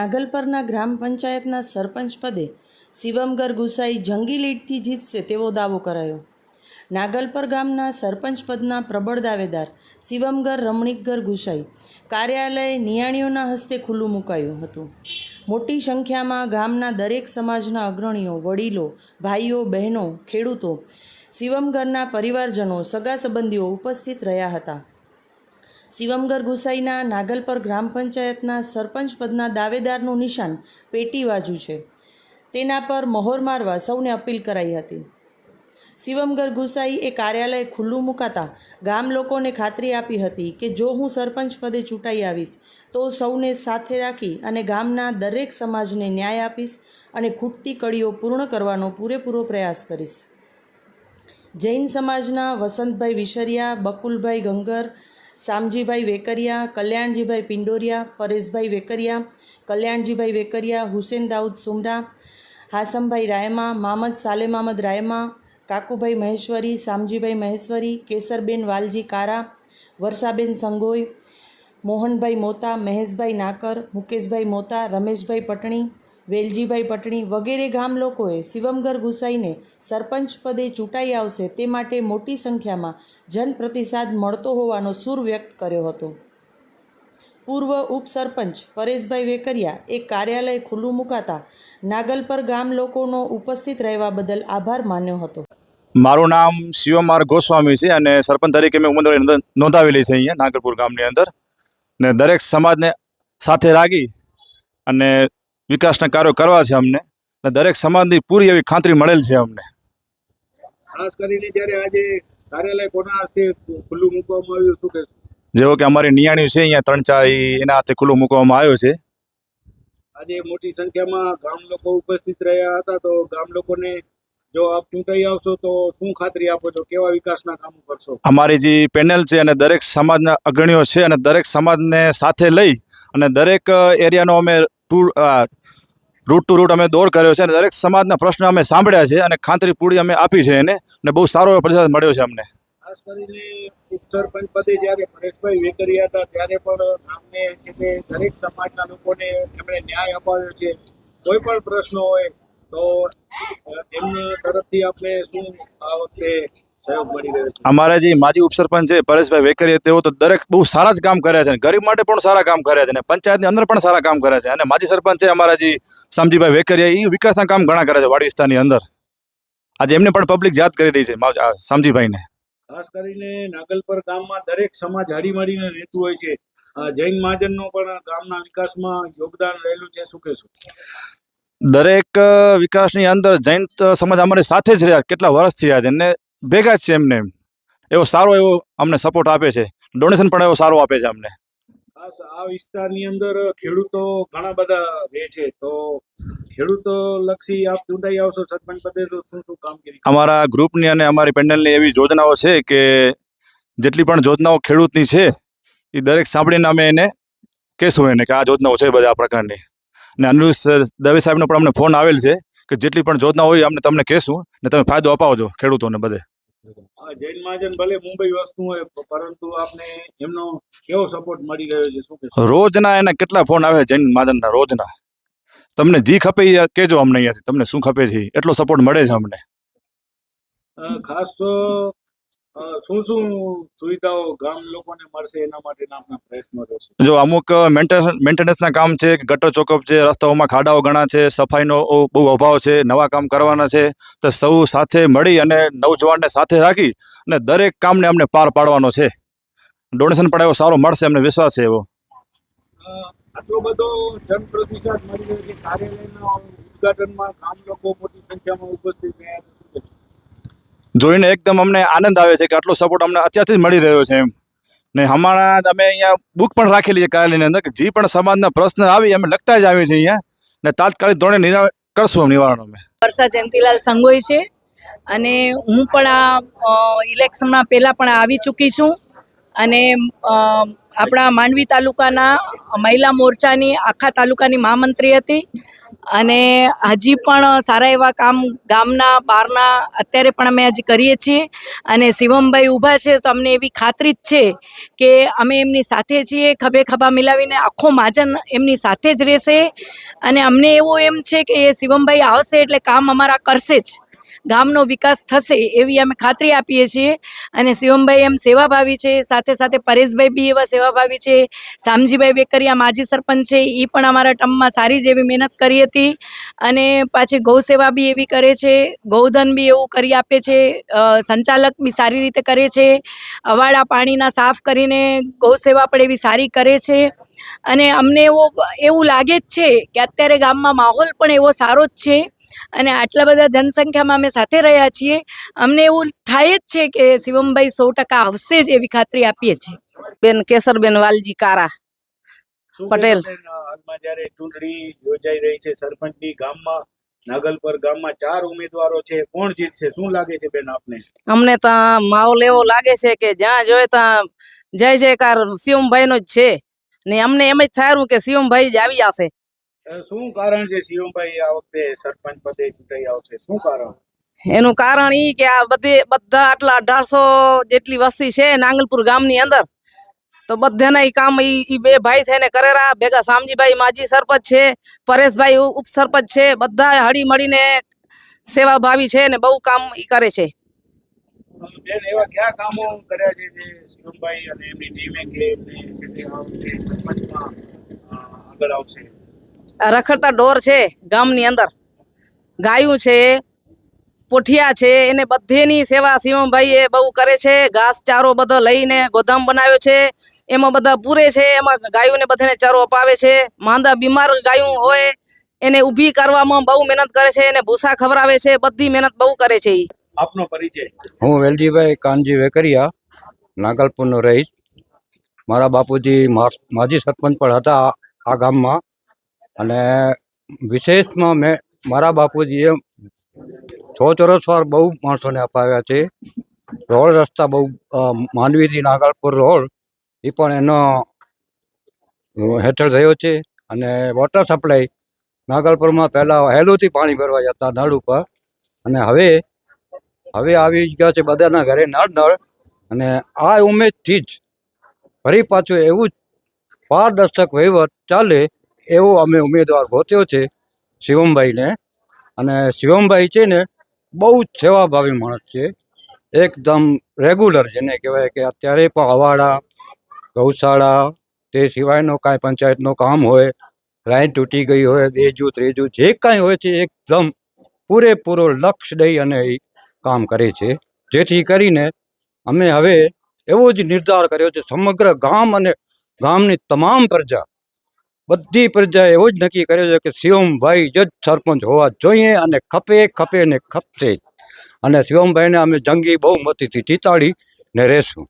નાગલપરના ગ્રામ પંચાયતના સરપંચ પદે શિવમગર ગુસાઈ જંગી લીડથી જીતશે તેવો દાવો કરાયો. નાગલપર ગામના સરપંચ પદના પ્રબળ દાવેદાર શિવમગર રમણીકગર ગુસાઈ કાર્યાલય નિયાણીઓના હસ્તે ખુલ્લું મુકાયું હતું. મોટી સંખ્યામાં ગામના દરેક સમાજના અગ્રણીઓ, વડીલો, ભાઈઓ, બહેનો, ખેડૂતો, શિવમગરના પરિવારજનો, સગા સંબંધીઓ ઉપસ્થિત રહ્યા હતા. શિવમગર ગુસાઈના નાગલપર ગ્રામ પંચાયતના સરપંચ પદના દાવેદારનું નિશાન પેટી બાજુ છે. તેના પર મહોર મારવા સૌને અપીલ કરાઈ હતી. શિવમગર ગુસાઈ એ કાર્યાલય ખુલ્લું મુકાતા ગામ લોકોને ખાતરી આપી હતી કે જો હું સરપંચ પદે ચૂંટાઈ આવીશ, તો સૌને સાથે રાખી અને ગામના દરેક સમાજને ન્યાય આપીશ અને ખૂટતી કડીઓ પૂર્ણ કરવાનો પૂરેપૂરો પ્રયાસ કરીશ. જૈન સમાજના વસંતભાઈ વિશરિયા, બકુલભાઈ ગંગર શામજીભાઈ વેકરિયા, કલ્યાણજીભાઈ પિંડોરિયા, પરેશભાઈ વેકરિયા, કલ્યાણજીભાઈ વેકરિયા, હુસેન દાઉદ સુમરા હાસમભાઈ રાયમા, મામદ સાલે મામદ રાયમા, કાકુભાઈ મહેશ્વરી શામજીભાઈ મહેશ્વરી, કેસરબેન વાલજી કારા, વર્ષાબેન સંગોઈ, મોહનભાઈ મોતા, મહેશભાઈ નાકર, મુકેશભાઈ મોતા, રમેશભાઈ પટણી વેલજીભાઈ પટણી વગેરે ગામ લોકોએ શિવમગર ગુસાઈને સરપંચ પદે ચૂંટાઈ આવશે તે માટે મોટી સંખ્યામાં જનપ્રતિસાદ મળતો હોવાનો સૂર વ્યક્ત કર્યો હતો. પૂર્વ ઉપસરપંચ પરેશભાઈ વેકરિયા એ કાર્યાલય ખુલ્લું મુકાતા નાગલપર ગામ લોકોનો ઉપસ્થિત રહેવા બદલ આભાર માન્યો હતો. મારું નામ શિવમાર ગોસ્વામી છે અને સરપંચ તરીકે મેં ઉમેદવારી નોંધાવેલી છે અહીંયા નાગરપુર ગામની અંદર. ને દરેક સમાજને સાથે રાખી અને વિકાસના કાર્યો કરવા છે અમને. દરેક સમાજની પૂરી એવી ખાતરી મળેલ છે અમને. ખાસ કરીને જ્યારે આજે કાર્યાલય કોના હસ્તે ખુલ્લું મૂકવામાં આવ્યું શું કે જેવો કે અમારી નિયાણી છે અહીંયા ત્રણ ચાર એના હાથે ખુલ્લું મૂકવામાં આવ્યો છે. આજે મોટી સંખ્યામાં ગામ લોકો ઉપસ્થિત રહ્યા હતા તો ગામ લોકોને જો આપ ચૂંટાઈ આવશો તો શું ખાતરી આપો છો? કેવા વિકાસના કામો કરશો? અમારી જે પેનલ છે અને દરેક સમાજના અગ્રણીઓ છે અને દરેક સમાજને સાથે લઈ અને દરેક એરિયાનો અમે ટૂર રૂટ ટુ રૂટ અમે દોડ કર્યો છે અને દરેક સમાજના પ્રશ્ન અમે સાંભળ્યા છે અને ખાંતરી પૂરી અમે આપી છે એને અને બહુ સારો એવો પ્રતિસાદ મળ્યો છે અમને. ખાસ કરીને ઉપસરપંચ પદે જ્યારે પરેશભાઈ વેકરિયા હતા ત્યારે પણ દરેક સમાજના લોકોને એમણે ન્યાય અપાવ્યો છે. કોઈ પણ પ્રશ્ન હોય તો એમના તરફથી આપણે રહ્યો અમારા જે માજી ઉપસરપંચ છે પરેશભાઈ વેકરીએ તેઓ તો દરેક બહુ સારા જ કામ કર્યા છે અને ગરીબ માટે પણ સારા કામ કર્યા છે અને પંચાયતની અંદર પણ સારા કામ કર્યા છે. અને માજી સરપંચ છે અમારા જે સમજીભાઈ વેકરિયા એ વિકાસના કામ ઘણા કર્યા છે વાડી વિસ્તારની અંદર. આજે એમને પણ પબ્લિક યાદ કરી રહી છે સમજીભાઈને ખાસ કરીને નાગલપર ગામમાં દરેક સમાજ હળીમળીને રહેતું હોય છે. જૈન મહાજનનું પણ ગામના વિકાસમાં યોગદાન રહેલું છે શું કહેશું દરેક વિકાસની અંદર જૈન સમાજ અમારી સાથે જ રહ્યા કેટલા વર્ષ થયા છે ને ભેગા જ છે એમને. એવો સારો એવો અમને સપોર્ટ આપે છે. ડોનેશન પણ એવો સારો આપે છે અમને. આ વિસ્તારની અંદર ખેડૂતો ઘણા બધા રહે છે. તો ખેડૂતો લક્ષી આપ ચૂંટાઈ આવશો સરપંચ પદે તો શું શું કામગીરી અમારા ગ્રુપની અને અમારી પેન્ડલની એવી યોજનાઓ છે કે જેટલી પણ યોજનાઓ ખેડૂતની છે એ દરેક સાંભળીને અમે એને કહેશું એને કે આ યોજનાઓ છે બધા પ્રકારની. ને અનિરુદ્ધ દવે સાહેબનો પણ અમને ફોન આવેલ છે કે જેટલી પણ યોજના હોય અમને તમને કહેશું ને તમે ફાયદો અપાવજો ખેડૂતોને બધે. જૈન મહાજન ભલે મુંબઈ વસ્તુ હોય પરંતુ આપને એમનો કેવો સપોર્ટ મળી ગયો છે? શું રોજના એના કેટલા ફોન આવે જૈન મહાજનના રોજના? તમને જી ખપે એ કહેજો અમને અહીંયાથી તમને શું ખપે છે એટલો સપોર્ટ મળે છે અમને. ખાસ તો શું શું સુવિધાઓ ગામ લોકોને મળશે એના માટેના આપના પ્રયત્નો રહેશે? જો અમુક મેન્ટેનન્સના કામ છે ગટર ચોકઅપ છે રસ્તાઓમાં ખાડાઓ ઘણા છે સફાઈનો બહુ અભાવ છે નવા કામ કરવાના છે તો સૌ સાથે મળી અને નવજવાનને સાથે રાખી અને દરેક કામને અમને પાર પાડવાનો છે. ડોનેશન પણ એવો સારો મળશે અમને વિશ્વાસ છે એવો. આટલો બધો જનપ્રતિસાદ મળી રહ્યો છે. કાર્યાલયના ઉદઘાટનમાં ગામ લોકો મોટી સંખ્યામાં ઉપસ્થિત રહ્યા? જોઈને એકદમ અમને આનંદ આવે છે કે આટલો સપોર્ટ અમને અત્યારથી જ મળી રહ્યો છે એમ. ને હમણાં અમે અહીંયા બુક પણ રાખેલી છે કાર્યાલયની અંદર કે જે પણ સમાજના પ્રશ્ન આવી અમે લખતા જ આવીએ છીએ અહીંયા. ને તાત્કાલિક ધોરણે નિરા, કરશું નિવારણ અમે. વર્ષા જયંતિલાલ સંગોઈ છે અને હું પણ આ ઇલેક્શનમાં પહેલાં પણ આવી ચૂકી છું. અને આપણા માંડવી તાલુકાના મહિલા મોરચાની આખા તાલુકાની મહામંત્રી હતી. અને હજી પણ સારા એવા કામ ગામના, બહારના અત્યારે પણ અમે હજી કરીએ છીએ અને શિવમભાઈ ઊભા છે તો અમને એવી ખાતરી જ છે કે અમે એમની સાથે છીએ, ખભે ખભા મિલાવીને આખો માજન એમની સાથે જ રહેશે. અને અમને એવું એમ છે કે એ શિવમભાઈ આવશે એટલે કામ અમારા કરશે જ. ગામનો વિકાસ થશે એવી અમે ખાતરી આપીએ છીએ. અને શિવમભાઈ એમ સેવાભાવી છે, સાથે સાથે પરેશભાઈ બી એવા સેવાભાવી છે, શામજીભાઈ વેકરિયા માજી સરપંચ છે એ પણ અમારા ટર્મમાં સારી જ એવી મહેનત કરી હતી. અને પાછી ગૌ સેવા બી એવી કરે છે, ગૌધન બી એવું કરી આપે છે સંચાલક બી સારી રીતે કરે છે, અવાડા પાણીના સાફ કરીને ગૌ સેવા પણ એવી સારી કરે છે. અને અમને એવો, એવું લાગે જ છે કે અત્યારે ગામમાં માહોલ પણ એવો સારો જ છે. અને આટલા બધા જનસંખ્યામાં અમે સાથે રહ્યા છીએ. અમને એવું થાય જ છે કે શિવમભાઈ સો ટકા આવશે જ એવી ખાતરી આપીએ છીએ. બેન કેસરબેન વાલજી કારા. પટેલ. હાલમાં જ્યારે ચૂંટણી યોજાઈ રહી છે સરપંચની ગામમાં નાગલપર ગામમાં ચાર ઉમેદવારો છે. કોણ જીતશે? શું લાગે છે બેન આપને? અમને ત્યાં માહોલ એવો લાગે છે કે જ્યાં જોઈએ ત્યાં જય જયકાર શિવમભાઈ નો જ છે. ને અમને એમ જ થાયું કે શિવમભાઈ જ આવી જશે. શું કારણ છે શિવમભાઈ આ વખતે સરપંચ પદે ચૂંટાઈ આવશે શું કારણ? એનું કારણ ઈ કે આ બધે બધા આટલા અઢારસો જેટલી વસ્તી છે નાંગલપુર ગામની અંદર તો બધાના ઈ કામ ઈ ઈ બે ભાઈ થઈને કરેરા ભેગા શામજીભાઈ માજી સરપંચ છે પરેશભાઈ ઉપસરપંચ છે બધા હળી મળીને સેવાભાવી છે ને બહુ કામ ઈ કરે છે. બેન એવા કયા કામો કર્યા છે જે શિવમભાઈ અને એમની ટીમે કે આગળ આવશે? રખડતા ઢોર છે ગામની અંદર. ગાયું છે પોઠિયા છે એને બધેની સેવા શિવમભાઈ એ બહુ કરે છે. ઘાસ ચારો બધો લઈને ગોદામ બનાવ્યો છે. એમાં બધા પૂરે છે એમાં ગાયોને બધાને ચારો અપાવે છે. માંદા બીમાર ગાયું હોય એને ઊભી કરવામાં બહુ મહેનત કરે છે એને ભૂસા ખવરાવે છે બધી મહેનત બહુ કરે છે આપનો પરિચય. હું વેલજીભાઈ કાનજી વેકરિયા નાગલપુરનો રહીશ. મારા બાપુજી માજી સરપંચ પણ હતા આ ગામમાં. અને વિશેષમાં મેં મારા બાપુજીએ સો ચોરસ વાર બહુ માણસોને અપાવ્યા છે. રોડ રસ્તા બહુ માનવીથી નાગલપુર રોડ, એ પણ એનો હેઠળ થયો છે. અને વોટર સપ્લાય નાગલપુરમાં પહેલાં હેલોથી પાણી ભરવા જતા નળ ઉપર. અને હવે હવે આવી ગયા છે બધાના ઘરે નળ નળ. અને આ ઉમેદથી જ ફરી પાછું એવું જ પારદર્શક વહીવટ ચાલે એવો અમે ઉમેદવાર ગોત્યો છે શિવમભાઈને. અને શિવમભાઈ છે ને બહુ જ સેવાભાવી માણસ છે. એકદમ રેગ્યુલર જેને કહેવાય કે અત્યારે પણ અવાડા, ગૌશાળા, તે સિવાયનો કાંઈ પંચાયતનું કામ હોય, લાઈન તૂટી ગઈ હોય બેજું ત્રીજું જે કાંઈ હોય છે, એકદમ પૂરેપૂરો લક્ષ દઈ અને એ કામ કરે છે. જેથી કરીને અમે હવે એવો જ નિર્ધાર કર્યો છે, સમગ્ર ગામ અને ગામની તમામ પ્રજા બધી પ્રજાએ એવું જ નક્કી કર્યો છે કે શિવમભાઈ જ સરપંચ હોવા જોઈએ અને ખપે ખપે ને ખપશે અને શિવમભાઈને અમે જંગી બહુમતીથી જીતાડી ને રહેશું.